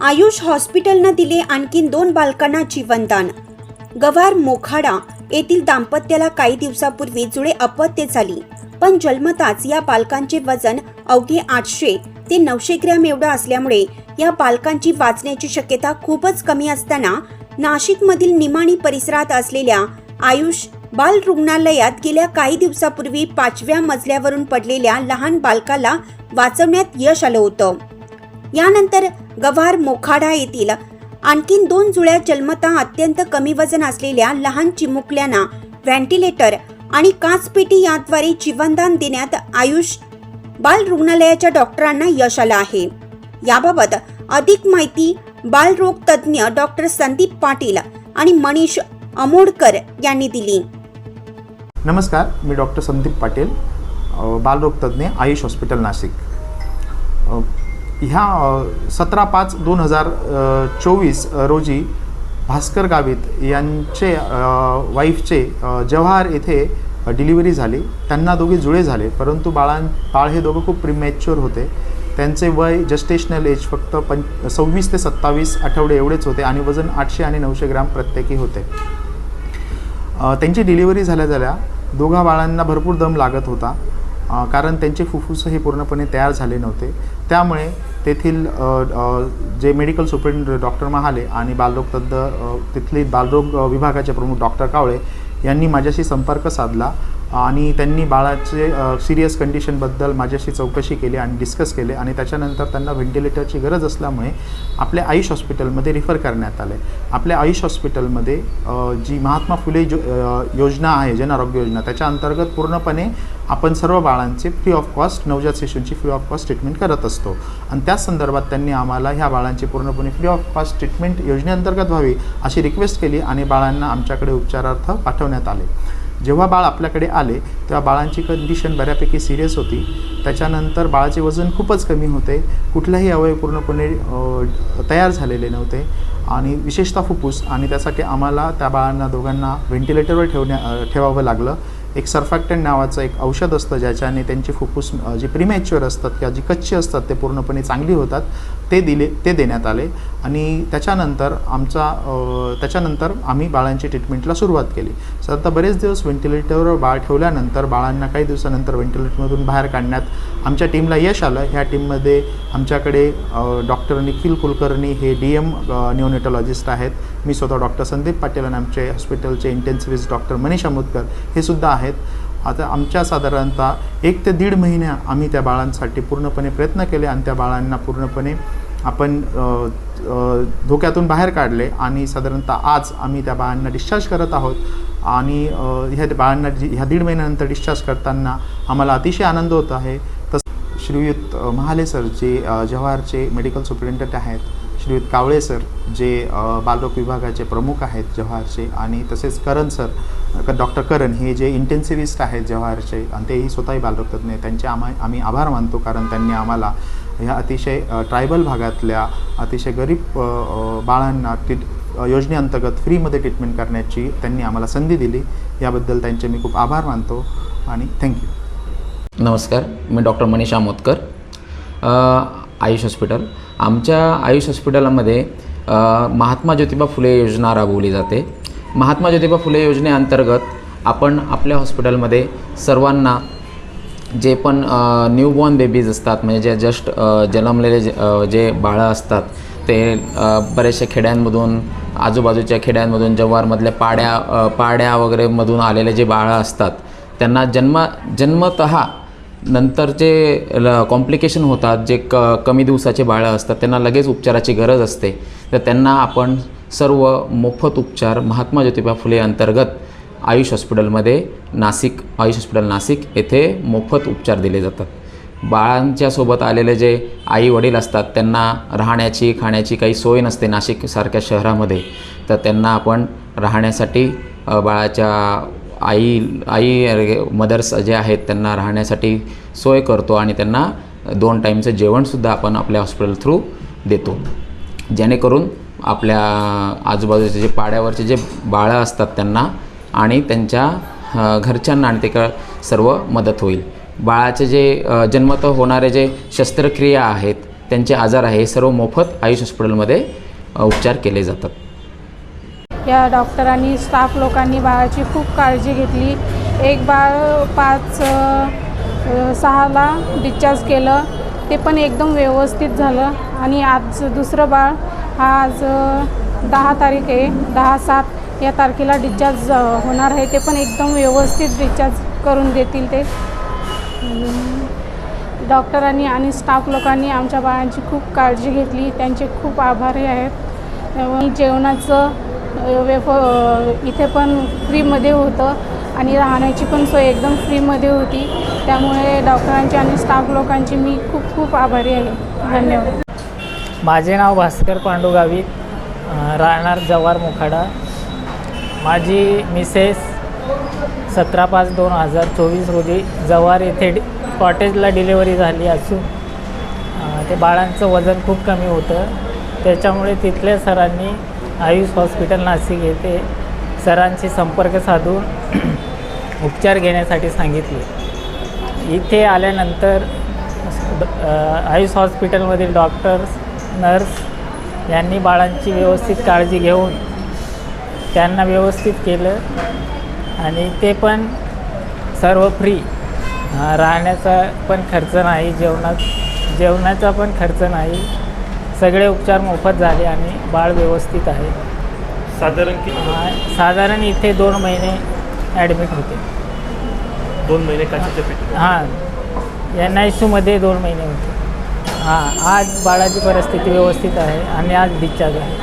आयुष हॉस्पिटलनं दिले आणखीन दोन बालकांना जीवनदान. गवार मोखाडा येथील दाम्पत्याला काही दिवसापूर्वी जुळे अपत्य झाली पण जन्मताच या बालकांचे वजन अवघे आठशे ते नऊशे ग्रॅम एवढं असल्यामुळे या बालकांची वाचण्याची शक्यता खूपच कमी असताना नाशिकमधील निमाणी परिसरात असलेल्या आयुष बाल रुग्णालयात गेल्या काही दिवसापूर्वी पाचव्या मजल्यावरून पडलेल्या लहान बालकाला वाचवण्यात यश आलं होतं. यानंतर गव्हार मोखाडा येथील आणखीन दोन जुळ्या जन्मता अत्यंत कमी वजन असलेल्या लहान चिमुकल्यांना व्हेंटिलेटर आणि काचपेटी याद्वारे जीवनदान देण्यात आयुष बाल रुग्णालयाच्या डॉक्टरांना यश आलं आहे. याबाबत अधिक माहिती बालरोग तज्ज्ञ डॉक्टर संदीप पाटील आणि मनीष अमोडकर यांनी दिली. नमस्कार मी डॉक्टर संदीप पाटील बालरोगतज्ञ आयुष हॉस्पिटल नाशिक. ह्या सतरा पाच दोन हजार चोवीस रोजी भास्कर गावित यांचे वाईफचे जव्हार येथे डिलिव्हरी झाली. त्यांना दोघे जुळे झाले परंतु बाळां बाळ हे दोघं खूप प्रिमॅच्युअर होते. त्यांचे वय जस्टेशनल एज फक्त पं सव्वीस ते सत्तावीस आठवडे एवढेच होते आणि वजन आठशे आणि नऊशे ग्राम प्रत्येकी होते. त्यांची डिलिव्हरी झाल्या झाल्या दोघा बाळांना भरपूर दम लागत होता. कारण त्यांचे फुफ्फुस हे पूर्णपणे तयार झाले नव्हते. त्यामुळे तेथील जे मेडिकल सुप्रिंट डॉक्टर महाले आणि बालरोगतज्ञ अ, तिथले बालरोग विभागाचे प्रमुख डॉक्टर कावळे यांनी माझ्याशी संपर्क साधला. आणि त्यांनी बाळाचे सिरियस कंडिशनबद्दल माझ्याशी चौकशी केली आणि डिस्कस केले आणि त्याच्यानंतर त्यांना व्हेंटिलेटरची गरज असल्यामुळे आपल्या आयुष हॉस्पिटलमध्ये रिफर करण्यात आले. आपल्या आयुष हॉस्पिटलमध्ये जी महात्मा फुले जो योजना आहे जन आरोग्य योजना त्याच्या अंतर्गत पूर्णपणे आपण सर्व बाळांचे फ्री ऑफ कॉस्ट नवजात शिशूंची फ्री ऑफ कॉस्ट ट्रीटमेंट करत असतो. आणि त्याच संदर्भात त्यांनी आम्हाला ह्या बाळांची पूर्णपणे फ्री ऑफ कॉस्ट ट्रीटमेंट योजनेअंतर्गत व्हावी अशी रिक्वेस्ट केली आणि बाळांना आमच्याकडे उपचारार्थ पाठवण्यात आले. जेव्हा बाळ आपल्याकडे आले तेव्हा बाळांची कंडिशन बऱ्यापैकी सिरियस होती. त्याच्यानंतर बाळाचे वजन खूपच कमी होते. कुठलाही अवयव पूर्णपणे तयार झालेले नव्हते. आणि विशेषतः फुफ्फुस आणि त्यासाठी आम्हाला त्या बाळांना दोघांना व्हेंटिलेटरवर ठेवण्या ठेवावं लागलं. एक सर्फॅक्टन नावाचं एक औषध असतं ज्याच्याने त्यांची फुफ्फुस जी प्रिमॅच्युअर असतात किंवा जी कच्ची असतात ते पूर्णपणे चांगली होतात. ते दिले ते देण्यात आले. आणि त्याच्यानंतर आमचा त्याच्यानंतर आम्ही बाळांची ट्रीटमेंटला सुरुवात केली. सर आता बरेच दिवस व्हेंटिलेटरवर बाळ ठेवल्यानंतर बाळांना काही दिवसानंतर व्हेंटिलेटरमधून बाहेर काढण्यात आमच्या टीमला यश आलं. ह्या टीममध्ये आमच्याकडे डॉक्टर निखिल कुलकर्णी हे डी एम न्यूनेटॉलॉजिस्ट आहेत. मी स्वतः डॉक्टर संदीप पाटील आणि आमचे हॉस्पिटलचे इंटेन्सिव्हिस्ट डॉक्टर मनीष अमोदकर हे सुद्धा आहेत. आता आमच्या साधारणतः एक ते दीड महिन्या आम्ही त्या बाळांसाठी पूर्णपणे प्रयत्न केले आणि त्या बाळांना पूर्णपणे आपण धोक्यातून बाहेर काढले आणि साधारणतः आज आम्ही त्या बाळांना डिस्चार्ज करत आहोत. आणि ह्या बाळांना ह्या दीड महिन्यानंतर डिस्चार्ज करताना आम्हाला अतिशय आनंद होत आहे. तसं श्रीयुत महाले सर जे जव्हारचे मेडिकल सुप्रिटेंडंट आहेत श्रीयुत कावळे सर जे बालरोग विभागाचे प्रमुख आहेत जव्हारचे आणि तसेच करण सर डॉक्टर करण हे जे इंटेन्सिव्हिस्ट आहेत जव्हारचे आणि तेही स्वतःही बालरोगतज्ञ त्यांचे आम्हा आम्ही आभार मानतो कारण त्यांनी आम्हाला ह्या अतिशय ट्रायबल भागातल्या अतिशय गरीब बाळांना ट्रीट योजनेअंतर्गत फ्रीमध्ये ट्रीटमेंट करण्याची त्यांनी आम्हाला संधी दिली. याबद्दल त्यांचे मी खूप आभार मानतो आणि थँक्यू नमस्कार मी डॉक्टर मनीष आमोदकर आयुष हॉस्पिटल. आमच्या आयुष हॉस्पिटलमध्ये महात्मा ज्योतिबा फुले योजना राबवली जाते. महात्मा ज्योतिबा फुले योजनेअंतर्गत आपण आपल्या हॉस्पिटलमध्ये सर्वांना जे पण न्यूबॉर्न बेबीज असतात म्हणजे जे जस्ट जन्मलेले जे जे बाळं असतात ते बऱ्याचशा खेड्यांमधून आजूबाजूच्या खेड्यांमधून जव्हारमधल्या पाड्या पाड्या वगैरेमधून आलेले जे बाळं असतात त्यांना जन्म जन्मत नंतर जे कॉम्प्लिकेशन होतात. जे क कमी दिवसाचे बाळं असतात त्यांना लगेच उपचाराची गरज असते. तर त्यांना आपण सर्व मोफत उपचार महात्मा ज्योतिबा फुले अंतर्गत आयुष हॉस्पिटलमध्ये नाशिक आयुष हॉस्पिटल नाशिक येथे मोफत उपचार दिले जातात. बाळांच्यासोबत आलेले जे आई वडील असतात त्यांना राहण्याची खाण्याची काही सोय नसते नाशिकसारख्या शहरामध्ये. तर त्यांना आपण राहण्यासाठी बाळाच्या आई आई मदर्स जे आहेत त्यांना राहण्यासाठी सोय करतो आणि त्यांना दोन टाईमचं जेवणसुद्धा आपण आपल्या हॉस्पिटल थ्रू देतो. जेणेकरून आपल्या आजूबाजूचे जे पाड्यावरचे जे बाळं असतात त्यांना आणि त्यांच्या घरच्यांना आणि ते सर्व मदत होईल. बाळाचे जे जन्मत होणारे जे शस्त्रक्रिया आहेत त्यांचे आजार आहे हे सर्व मोफत आयुष हॉस्पिटलमध्ये उपचार केले जातात. या डॉक्टरांनी स्टाफ लोकांनी बाळाची खूप काळजी घेतली. एक बाळ पाच सहाला डिस्चार्ज केलं. ते पण एकदम व्यवस्थित झालं. आणि आज दुसरं बाळ हा आज दहा तारीख आहे दहा सात या तारखेला डिस्चार्ज होणार आहे. ते पण एकदम व्यवस्थित डिस्चार्ज करून देतील ते. डॉक्टरांनी आणि स्टाफ लोकांनी आमच्या बाळांची खूप काळजी घेतली. त्यांचे खूप आभारी आहेत. जेवणाचं वेफ इथे पण फ्रीमध्ये होतं आणि राहण्याची पण सोय एकदम फ्रीमध्ये होती. त्यामुळे डॉक्टरांची आणि स्टाफ लोकांची मी खूप खूप आभारी आहे. धन्यवाद. माझे नाव भास्कर पांडुगावी राहणार जवार मोखाडा. माझी मिसेस सतरा पाच दोन हजार चोवीस रोजी जवार येथे डि कॉटेजला डिलेवरी झाली असून ते बाळांचं वजन खूप कमी होतं. त्याच्यामुळे तिथल्या सरांनी आयुष हॉस्पिटल नाशिक येथे सरांशी संपर्क साधून उपचार घेण्यासाठी सांगितले. इथे आल्यानंतर आयुष हॉस्पिटलमधील डॉक्टर्स नर्स यांनी बाळांची व्यवस्थित काळजी घेऊन त्यांना व्यवस्थित केलं आणि ते पण सर्व फ्री राहण्याचा पण खर्च नाही जेवणात जेवणाचा पण खर्च नाही. सगळे उपचार मोफत झाले आणि बाळ व्यवस्थित आहे. साधारण किती साधारण इथे दोन महिने ॲडमिट होते. दोन महिने काचेच्या हां एन आय सीमध्ये दोन महिने होते. हां आज बाळाची परिस्थिती व्यवस्थित आहे आणि आज डिस्चार्ज आहे.